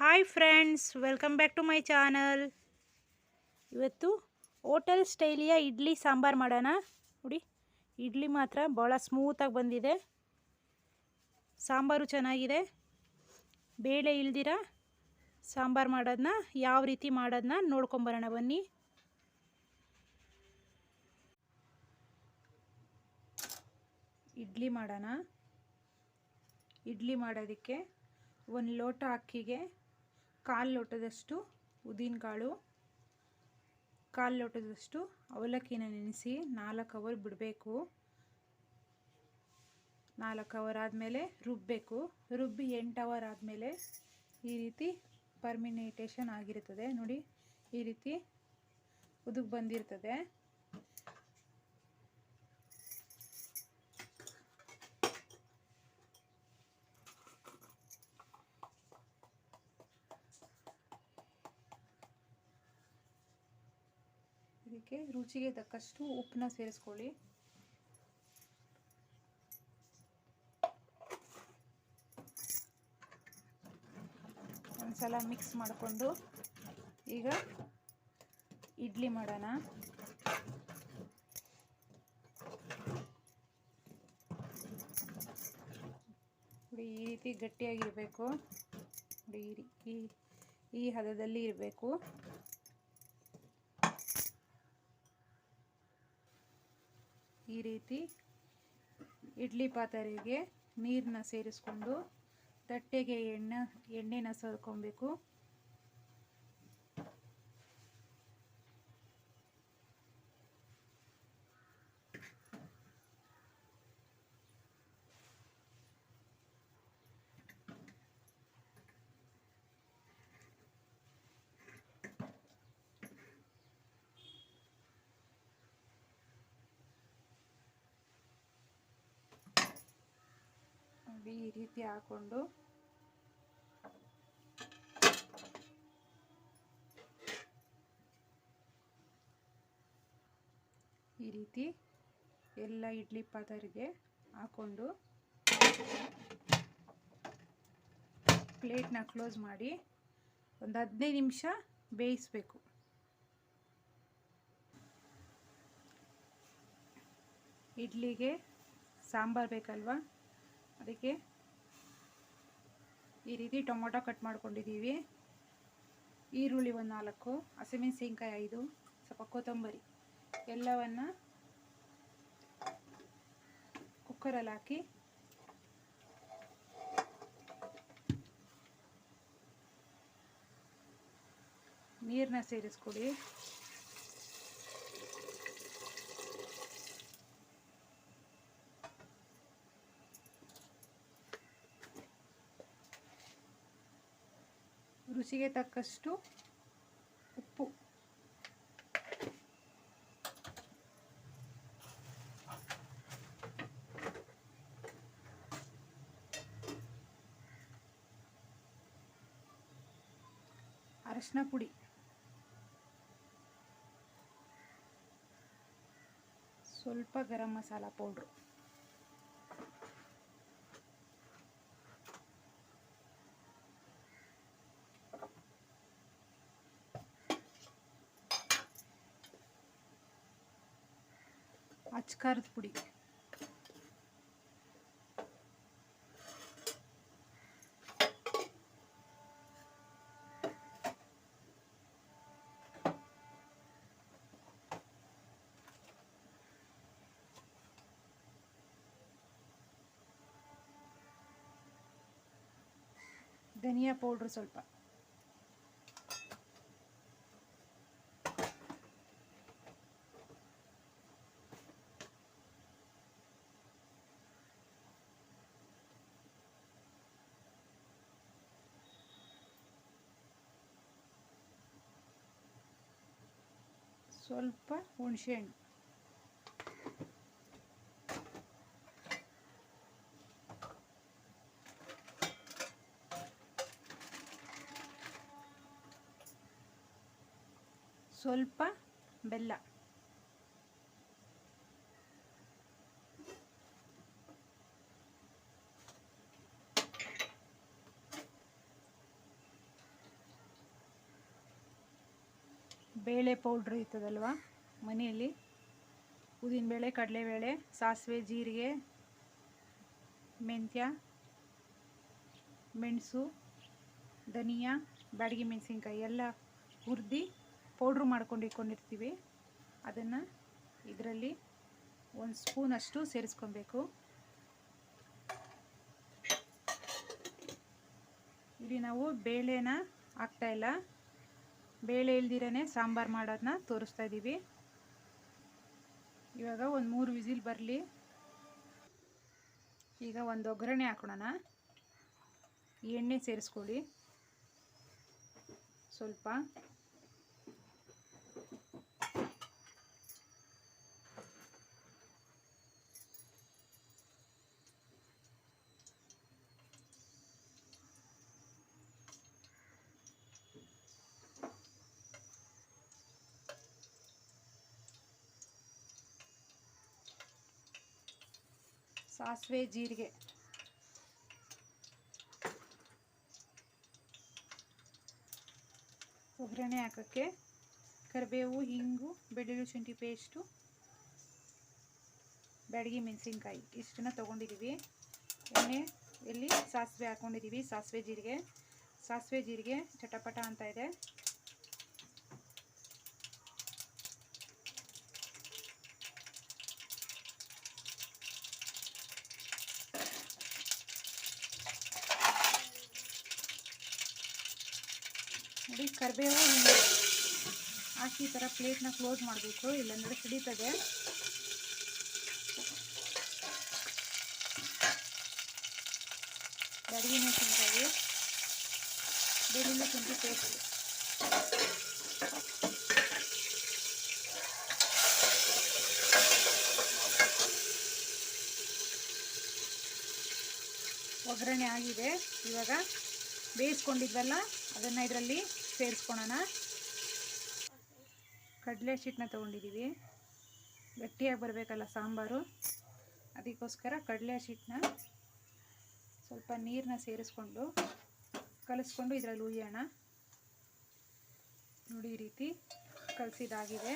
Hi friends welcome back to my channel ಇವತ್ತು hotel ಸ್ಟೈಲಿಯ ಇಡ್ಲಿ ಸಾಂಬಾರು ಮಾಡೋಣ. ನೋಡಿ, ಇಡ್ಲಿ ಮಾತ್ರ ಭಾಳ ಸ್ಮೂತಾಗಿ ಬಂದಿದೆ. ಸಾಂಬಾರು ಚೆನ್ನಾಗಿದೆ. ಬೇಳೆ ಇಲ್ದಿರ ಸಾಂಬಾರು ಮಾಡೋದನ್ನ ಯಾವ ರೀತಿ ಮಾಡೋದನ್ನ ನೋಡ್ಕೊಂಬರೋಣ ಬನ್ನಿ. ಇಡ್ಲಿ ಮಾಡೋಣ. ಇಡ್ಲಿ ಮಾಡೋದಕ್ಕೆ ಒಂದು ಲೋಟ ಅಕ್ಕಿಗೆ ಕಾಲು ಲೋಟದಷ್ಟು ಉದ್ದಿನಕಾಳು ಕಾಲು ಲೋಟದಷ್ಟು ಅವಲಕ್ಕಿನ ನೆನೆಸಿ ನಾಲ್ಕು ಅವರ್ ಬಿಡಬೇಕು. ನಾಲ್ಕು ಅವರ್ ಆದಮೇಲೆ ರುಬ್ಬಬೇಕು ರುಬ್ಬಿ ಎಂಟು ಅವರ್ ಆದಮೇಲೆ ಈ ರೀತಿ ಪರ್ಮಿನೇಟೇಷನ್ ಆಗಿರುತ್ತದೆ. ನೋಡಿ, ಈ ರೀತಿ ಉದುಗ್ ಬಂದಿರ್ತದೆ. ಇದಕ್ಕೆ ರುಚಿಗೆ ತಕ್ಕಷ್ಟು ಉಪ್ಪನ್ನ ಸೇರಿಸ್ಕೊಳ್ಳಿ. ಒಂದ್ಸಲ ಮಿಕ್ಸ್ ಮಾಡಿಕೊಂಡು ಈಗ ಇಡ್ಲಿ ಮಾಡೋಣ. ನೋಡಿ, ಈ ರೀತಿ ಗಟ್ಟಿಯಾಗಿರಬೇಕು. ನೋಡಿ, ಈ ಈ ಹದದಲ್ಲಿ ಇರಬೇಕು. ಈ ರೀತಿ ಇಡ್ಲಿ ಪಾತ್ರೆಗೆ ನೀರನ್ನ ಸೇರಿಸ್ಕೊಂಡು ತಟ್ಟೆಗೆ ಎಣ್ಣೆ ಎಣ್ಣೆನ ಸವರ್ಕೊಬೇಕು ಈ ರೀತಿ ಹಾಕೊಂಡು. ಈ ರೀತಿ ಎಲ್ಲ ಇಡ್ಲಿ ಪಾತ್ರೆಗೆ ಹಾಕೊಂಡು ಪ್ಲೇಟ್ನ ಕ್ಲೋಸ್ ಮಾಡಿ ಒಂದು ಹದಿನೈದು ನಿಮಿಷ ಬೇಯಿಸಬೇಕು. ಇಡ್ಲಿಗೆ ಸಾಂಬಾರು ಬೇಕಲ್ವಾ? ಅದಕ್ಕೆ ಈ ರೀತಿ ಟೊಮೊಟೊ ಕಟ್ ಮಾಡ್ಕೊಂಡಿದ್ದೀವಿ. ಈರುಳ್ಳಿ ಒಂದು ನಾಲ್ಕು ಹಸಿಮೆಣಸಿನ್ಕಾಯಿ ಐದು, ಸ್ವಲ್ಪ ಕೊತ್ತಂಬರಿ ಎಲ್ಲವನ್ನು ಕುಕ್ಕರಲ್ಲಿ ಹಾಕಿ ನೀರನ್ನ ಸೇರಿಸ್ಕೊಡಿ. ರುಚಿಗೆ ತಕ್ಕಷ್ಟು ಉಪ್ಪು. ಅರಶಿನ ಪುಡಿ. ಸ್ವಲ್ಪ ಗರಂ ಮಸಾಲ ಪೌಡ್ರು. ಅಚ್ಕಾರದ ಪುಡಿ ಧನಿಯಾ ಪೌಡ್ರು ಸ್ವಲ್ಪ ಸ್ವಲ್ಪ ಹುಣಸೆಹಣ್ಣು. ಸ್ವಲ್ಪ ಬೆಲ್ಲ. ಬೇಳೆ ಪೌಡ್ರ್ ಇರ್ತದಲ್ವ ಮನೆಯಲ್ಲಿ? ಉದ್ದಿನಬೇಳೆ ಕಡಲೆಬೇಳೆ ಸಾಸಿವೆ, ಜೀರಿಗೆ, ಮೆಂತ್ಯ, ಮೆಣಸು, ಧನಿಯಾ, ಬ್ಯಾಡಗಿ ಮೆಣಸಿನ್ಕಾಯಿ ಎಲ್ಲ ಹುರಿದು ಪೌಡ್ರ್ ಮಾಡ್ಕೊಂಡು ಇಟ್ಕೊಂಡಿರ್ತೀವಿ. ಅದನ್ನು ಇದರಲ್ಲಿ ಒಂದು ಸ್ಪೂನಷ್ಟು ಸೇರಿಸ್ಕೊಬೇಕು. ಇಲ್ಲಿ ನಾವು ಬೇಳೆನ ಹಾಕ್ತಾಯಿಲ್ಲ ಬೇಳೆ ಇಲ್ದಿರೇ ಸಾಂಬಾರು ಮಾಡೋದನ್ನ ತೋರಿಸ್ತಾ ಇದ್ದೀವಿ ಇವಾಗ ಒಂದು ಮೂರು ವಿಸಿಲ್ ಬರಲಿ. ಈಗ ಒಂದು ಒಗ್ಗರಣೆ ಹಾಕೋಣ ಎಣ್ಣೆ ಸೇರಿಸ್ಕೊಳ್ಳಿ. ಸ್ವಲ್ಪ ಸಾಸಿವೆ, ಜೀರಿಗೆ. ಒಗ್ಗರಣೆ ಹಾಕೋಕ್ಕೆ ಕರಿಬೇವು, ಹಿಂಗು, ಬೆಳ್ಳುಳ್ಳಿ ಶುಂಠಿ ಪೇಸ್ಟು ಬ್ಯಾಡಗಿ ಮೆಣಸಿನ್ಕಾಯಿ. ಇಷ್ಟನ್ನ ತೊಗೊಂಡಿದ್ದೀವಿ ಎಣ್ಣೆ ಎಲ್ಲಿ ಸಾಸಿವೆ ಹಾಕ್ಕೊಂಡಿದ್ದೀವಿ ಸಾಸಿವೆ, ಜೀರಿಗೆ. ಸಾಸಿವೆ, ಜೀರಿಗೆ ಚಟಪಟ ಅಂತ ಇದೆ. ನೋಡಿ, ಕರಿಬೇವು ಹಾಕಿ ಈ ಥರ ಪ್ಲೇಟ್ನ ಕ್ಲೋಸ್ ಮಾಡಬೇಕು, ಇಲ್ಲಾಂದರೆ ಸಿಡಿತದೆ. ಬೆಳಗಿನ ತಿಂತೀವಿ ಬೆಳ್ಳುಳ್ಳಿ ಶುಂಠಿ ಪೇಸ್ಟ್ ಒಗ್ಗರಣೆ ಆಗಿದೆ. ಇವಾಗ ಬೇಯಿಸ್ಕೊಂಡಿದ್ವಲ್ಲ, ಅದನ್ನು ಇದರಲ್ಲಿ ಸೇರಿಸ್ಕೊಳೋಣ. ಕಡಲೆ ಹಿಟ್ಟನ್ನ ತೊಗೊಂಡಿದ್ದೀವಿ. ಗಟ್ಟಿಯಾಗಿ ಬರಬೇಕಲ್ಲ ಸಾಂಬಾರು. ಅದಕ್ಕೋಸ್ಕರ ಕಡಲೆ ಹಿಟ್ಟನ್ನ ಸ್ವಲ್ಪ ನೀರನ್ನ ಸೇರಿಸ್ಕೊಂಡು ಕಲಿಸ್ಕೊಂಡು ಇದರಲ್ಲಿ ಉಯ್ಯೋಣ. ನೋಡಿ ಈ ರೀತಿ ಕಲಸಿದಾಗಿದೆ.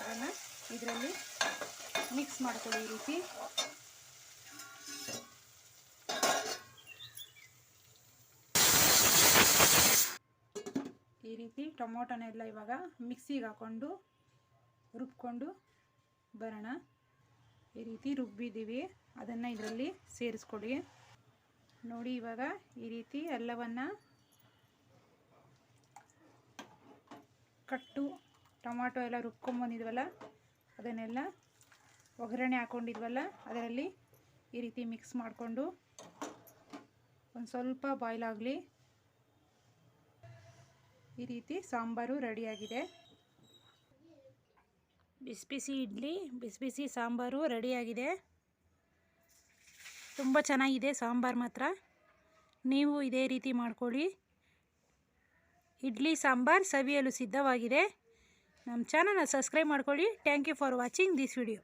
ಅದನ್ನು ಇದರಲ್ಲಿ ಮಿಕ್ಸ್ ಮಾಡ್ಕೊಳ್ಳಿ ಈ ರೀತಿ. ರೀತಿ ಟೊಮೊಟೊನೆಲ್ಲ ಇವಾಗ ಮಿಕ್ಸಿಗೆ ಹಾಕ್ಕೊಂಡು ರುಬ್ಕೊಂಡು ಬರೋಣ. ಈ ರೀತಿ ರುಬ್ಬಿದ್ದೀವಿ. ಅದನ್ನು ಇದರಲ್ಲಿ ಸೇರಿಸ್ಕೊಡಿ. ನೋಡಿ, ಇವಾಗ ಈ ರೀತಿ ಎಲ್ಲವನ್ನು ಕಟ್ಟು, ಟೊಮಾಟೊ ಎಲ್ಲ ರುಬ್ಕೊಂಬಂದಿದ್ವಲ್ಲ ಅದನ್ನೆಲ್ಲ ಒಗ್ಗರಣೆ ಹಾಕ್ಕೊಂಡಿದ್ವಲ್ಲ ಅದರಲ್ಲಿ ಈ ರೀತಿ ಮಿಕ್ಸ್ ಮಾಡಿಕೊಂಡು ಒಂದು ಸ್ವಲ್ಪ ಬಾಯ್ಲ್ ಆಗಲಿ ಈ ರೀತಿ ಸಾಂಬಾರು ರೆಡಿಯಾಗಿದೆ. ಬಿಸಿ ಬಿಸಿ ಇಡ್ಲಿ ಬಿಸಿ ಬಿಸಿ ಸಾಂಬಾರು ರೆಡಿಯಾಗಿದೆ. ತುಂಬ ಚೆನ್ನಾಗಿದೆ ಸಾಂಬಾರು ಮಾತ್ರ. ನೀವು ಇದೇ ರೀತಿ ಮಾಡ್ಕೊಳ್ಳಿ. ಇಡ್ಲಿ, ಸಾಂಬಾರು ಸವಿಯಲು ಸಿದ್ಧವಾಗಿದೆ. ನಮ್ಮ ಚಾನಲ್ನ ಸಬ್ಸ್ಕ್ರೈಬ್ ಮಾಡ್ಕೊಳ್ಳಿ. Thank you for watching this video.